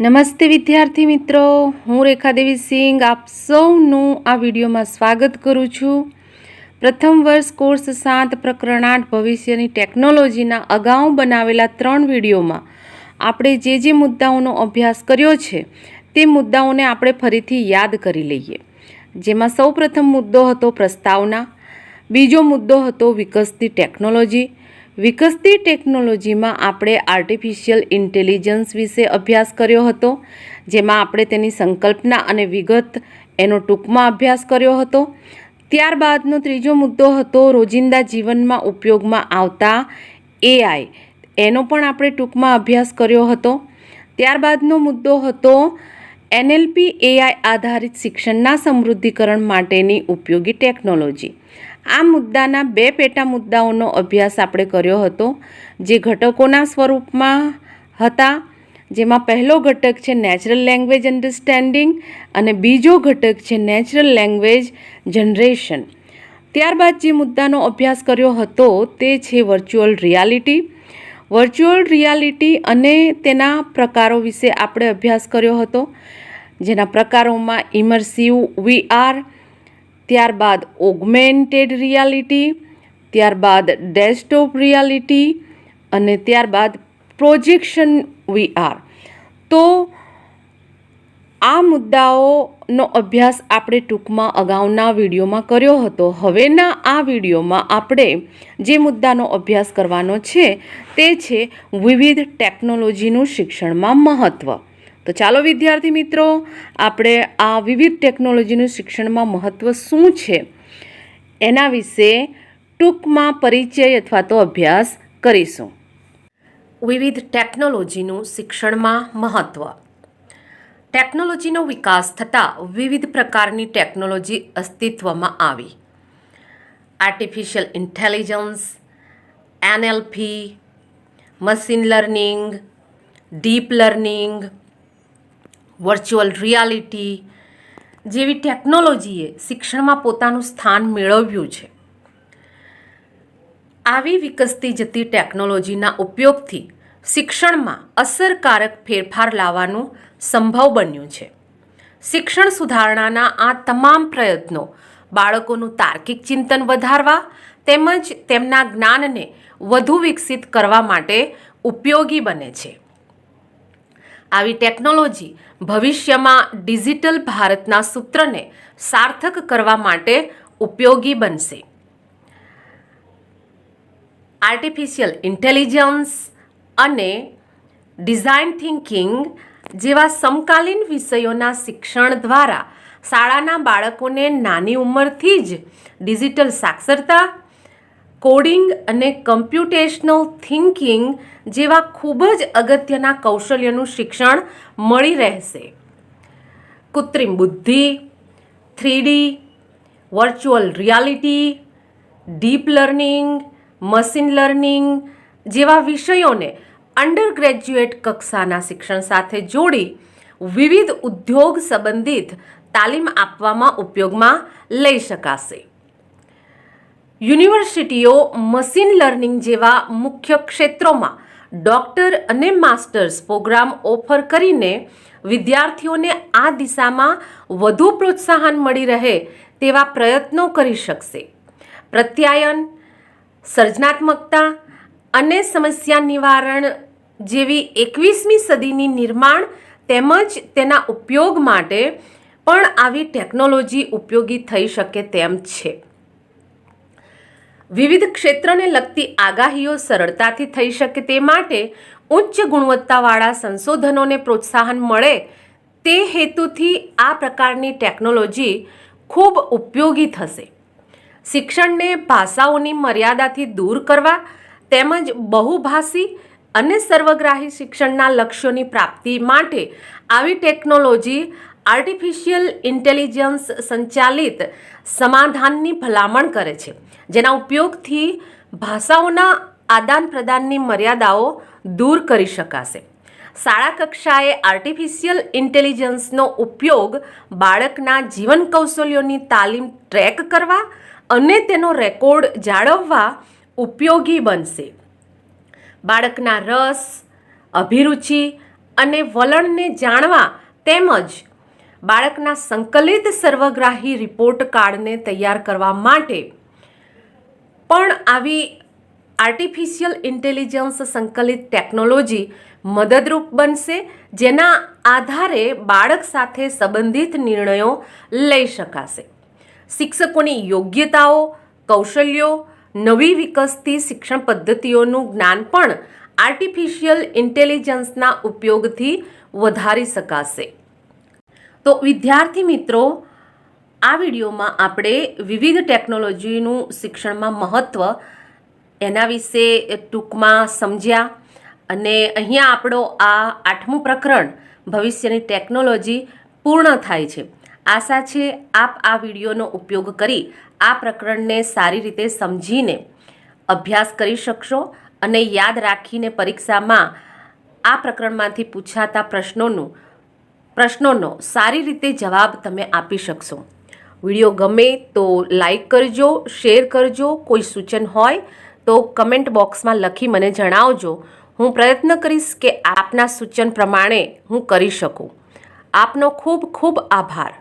નમસ્તે વિદ્યાર્થી મિત્રો. હું રેખાદેવી સિંઘ. આપ સૌનું આ વિડીયોમાં સ્વાગત કરું છું. પ્રથમ વર્ષ કોર્સ સાત પ્રકરણ આઠ ભવિષ્યની ટેકનોલોજીના અગાઉ બનાવેલા ત્રણ વિડીયોમાં આપણે જે જે મુદ્દાઓનો અભ્યાસ કર્યો છે, તે મુદ્દાઓને આપણે ફરીથી યાદ કરી લઈએ. જેમાં સૌપ્રથમ મુદ્દો હતો પ્રસ્તાવના, બીજો મુદ્દો હતો વિકસતી ટેકનોલોજી વિકસતી ટેકનોલોજીમાં આપણે આર્ટિફિશિયલ ઇન્ટેલિજન્સ વિશે અભ્યાસ કર્યો હતો, જેમાં આપણે તેની સંકલ્પના અને વિગત એનો ટૂંકમાં અભ્યાસ કર્યો હતો. ત્યારબાદનો ત્રીજો મુદ્દો હતો રોજિંદા જીવનમાં ઉપયોગમાં આવતા એઆઈ એનો પણ આપણે ટૂંકમાં અભ્યાસ કર્યો હતો. ત્યારબાદનો મુદ્દો હતો એનએલપી એઆઈ આધારિત શિક્ષણના સમૃદ્ધિકરણ માટેની ઉપયોગી ટેકનોલોજી. આ મુદ્દાના બે પેટા મુદ્દાઓનો અભ્યાસ આપણે કર્યો હતો, જે ઘટકોના સ્વરૂપમાં હતા, જેમાં પહેલો ઘટક છે નેચરલ લેંગ્વેજ અન્ડરસ્ટેન્ડિંગ અને બીજો ઘટક છે નેચરલ લેંગ્વેજ જનરેશન ત્યારબાદ જે મુદ્દાનો અભ્યાસ કર્યો હતો તે છે વર્ચ્યુઅલ રિયાલિટી વર્ચ્યુઅલ રિયાલિટી અને તેના પ્રકારો વિશે આપણે અભ્યાસ કર્યો હતો, જેના પ્રકારોમાં ઇમર્સિવ વીઆર ત્યારબાદ ઓગમેન્ટેડ રિયાલિટી, ત્યારબાદ ડેસ્કટોપ રિયાલિટી અને ત્યારબાદ પ્રોજેક્શન વીઆર તો આ મુદ્દાઓનો અભ્યાસ આપણે ટૂંકમાં અગાઉના વિડીયોમાં કર્યો હતો. હવેના આ વિડીયોમાં આપણે જે મુદ્દાનો અભ્યાસ કરવાનો છે તે છે વિવિધ ટેકનોલોજીનું શિક્ષણમાં મહત્ત્વ તો ચાલો વિદ્યાર્થી મિત્રો, આપણે આ વિવિધ ટેકનોલોજીનું શિક્ષણમાં મહત્ત્વ શું છે એના વિશે ટૂંકમાં પરિચય અથવા તો અભ્યાસ કરીશું. વિવિધ ટેકનોલોજીનું શિક્ષણમાં મહત્ત્વ ટેકનોલોજીનો વિકાસ થતાં વિવિધ પ્રકારની ટેકનોલોજી અસ્તિત્વમાં આવી. Artificial intelligence NLP machine learning deep learning virtual reality જેવી ટેકનોલોજીએ શિક્ષણમાં પોતાનું સ્થાન મેળવ્યું છે. આવી વિકસતી જતી ટેકનોલોજીના ઉપયોગથી શિક્ષણમાં અસરકારક ફેરફાર લાવવાનું સંભવ બન્યું છે. શિક્ષણ સુધારણાના આ તમામ પ્રયત્નો બાળકોનું તાર્કિક ચિંતન વધારવા તેમજ તેમના જ્ઞાનને વધુ વિકસિત કરવા માટે ઉપયોગી બને છે. આવી ટેકનોલોજી ભવિષ્યમાં ડિજિટલ ભારતના સૂત્રને સાર્થક કરવા માટે ઉપયોગી બનશે. આર્ટિફિશિયલ ઇન્ટેલિજન્સ અને ડિઝાઇન થિંકિંગ જેવા સમકાલીન વિષયોના શિક્ષણ દ્વારા શાળાના બાળકોને નાની ઉંમરથી જ ડિજિટલ સાક્ષરતા કોડિંગ અને કમ્પ્યુટેશનલ થિંકિંગ જેવા ખૂબ જ અગત્યના કૌશલ્યનું શિક્ષણ મળી રહેશે. કૃત્રિમ બુદ્ધિ, three D, virtual reality, deep learning, machine learning જેવા વિષયોને અંડર ગ્રેજ્યુએટ કક્ષાના શિક્ષણ સાથે જોડી વિવિધ ઉદ્યોગ સંબંધિત તાલીમ આપવામાં ઉપયોગમાં લઈ શકાશે. યુનિવર્સિટીઓ મશીન લર્નિંગ જેવા મુખ્ય ક્ષેત્રોમાં ડોક્ટર અને માસ્ટર્સ પ્રોગ્રામ ઓફર કરીને વિદ્યાર્થીઓને આ દિશામાં વધુ પ્રોત્સાહન મળી રહે તેવા પ્રયત્નો કરી શકશે. પ્રત્યાયન, સર્જનાત્મકતા અને સમસ્યા નિવારણ જેવી એકવીસમી સદીની નિર્માણ તેમજ તેના ઉપયોગ માટે પણ આવી ટેકનોલોજી ઉપયોગી થઈ શકે તેમ છે. વિવિધ ક્ષેત્રને લગતી આગાહીઓ સરળતાથી થઈ શકે તે માટે ઉચ્ચ ગુણવત્તાવાળા સંશોધનોને પ્રોત્સાહન મળે તે હેતુથી આ પ્રકારની ટેકનોલોજી ખૂબ ઉપયોગી થશે. શિક્ષણને ભાષાઓની મર્યાદાથી દૂર કરવા તેમજ બહુભાષી અને સર્વગ્રાહી શિક્ષણના લક્ષ્યોની પ્રાપ્તિ માટે આવી ટેકનોલોજી આર્ટિફિશિયલ ઇન્ટેલિજન્સ સંચાલિત સમાધાનની ભલામણ કરે છે. જેના ઉપયોગથી ભાષાઓના આદાન પ્રદાનની મર્યાદાઓ દૂર કરી શકાશે. શાળા કક્ષાએ આર્ટિફિશિયલ ઇન્ટેલિજન્સનો ઉપયોગ બાળકના જીવન કૌશલ્યોની તાલીમ ટ્રેક કરવા અને તેનો રેકોર્ડ જાળવવા ઉપયોગી બનશે. બાળકના રસ, અભિરુચિ અને વલણને જાણવા તેમજ બાળકના સંકલિત સર્વગ્રાહી રિપોર્ટ કાર્ડને તૈયાર કરવા માટે પણ આવી આર્ટિફિશિયલ ઇન્ટેલિજન્સ સંકલિત ટેકનોલોજી મદદરૂપ બનશે, જેના આધારે બાળક સાથે સંબંધિત નિર્ણયો લઈ શકાશે. શિક્ષકોની યોગ્યતાઓ, કૌશલ્યો, નવી વિકસતી શિક્ષણ પદ્ધતિઓનું જ્ઞાન પણ આર્ટિફિશિયલ ઇન્ટેલિજન્સના ઉપયોગથી વધારી શકાશે. તો વિદ્યાર્થી મિત્રો, આ વિડીયોમાં આપણે વિવિધ ટેકનોલોજીનું શિક્ષણમાં મહત્ત્વ એના વિશે ટૂંકમાં સમજ્યા અને અહીંયા આપણો આ આઠમું પ્રકરણ, ભવિષ્યની ટેકનોલોજી, પૂર્ણ થાય છે. આશા છે આપ આ વિડીયોનો ઉપયોગ કરી આ પ્રકરણને સારી રીતે સમજીને અભ્યાસ કરી શકશો અને યાદ રાખીને પરીક્ષામાં આ પ્રકરણમાંથી પૂછાતા પ્રશ્નોનું પ્રશ્નોનો સારી રીતે જવાબ તમે આપી શકશો. વીડિયો ગમે તો લાઈક કરજો, શેર કરજો, કોઈ સૂચન હોય તો કમેન્ટ બોક્સમાં લખી મને જણાવજો. હું પ્રયત્ન કરીશ કે આપના સૂચન પ્રમાણે હું કરી શકું. આપનો ખૂબ ખૂબ આભાર.